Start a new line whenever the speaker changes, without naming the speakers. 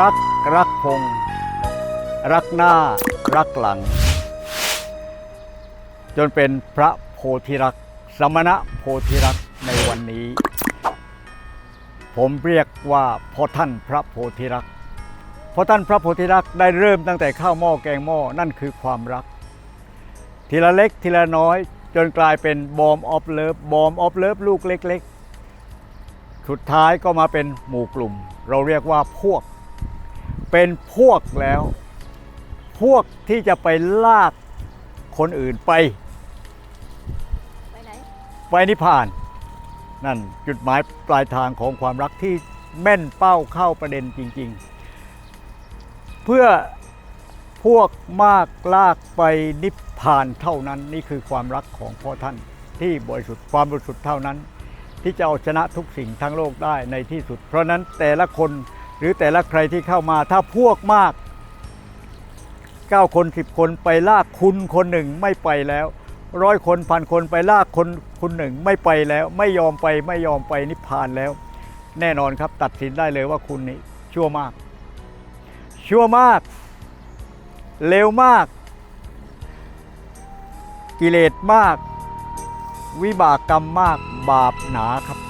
รักรักพง รักหน้า รักหลัง จนเป็นพระโพธิรักสมณะโพธิรักในวันนี้ ผมเรียกว่าพ่อท่านพระโพธิรักพราะท่านพระโพธิรักได้เริ่มตั้งแต่ข้าวหม้อแกงหม้อนั่นคือความรัก ทีละเล็กทีละน้อยจนกลายเป็นบอมออฟเลิฟบอมออฟเลิฟลูกเล็กๆ สุดท้ายก็มาเป็นหมู่กลุ่ม เราเรียกว่าพวก เป็นพวกแล้ว พวกที่จะไปลากคนอื่นไป
ไปไหน
ไปนิพพาน นั่นจุดหมายปลายทางของความรักที่แม่นเป้าเข้าประเด็นจริง ๆ เพื่อพวกมากลากไปนิพพานเท่านั้นนี่คือความรักของพ่อท่านที่บริสุทธิ์ความบริสุทธิ์เท่านั้น ที่จะเอาชนะทุกสิ่งทั้งโลกได้ในที่สุด เพราะฉะนั้นแต่ละคน หรือแต่ละใครที่เข้ามาถ้าพวกมาก 9 คน 10 คนไปลากคุณคนหนึ่งไม่ไปแล้วร้อยคนพันคนไปลากคนคุณหนึ่งไม่ไปแล้ว ไม่ยอมไปไม่ยอมไปนิพพานแล้ว แน่นอนครับตัดสินได้เลยว่าคุณนี่ชั่วมาก ชั่วมากเลวมาก กิเลสมาก วิบากกรรมมากบาปหนาครับ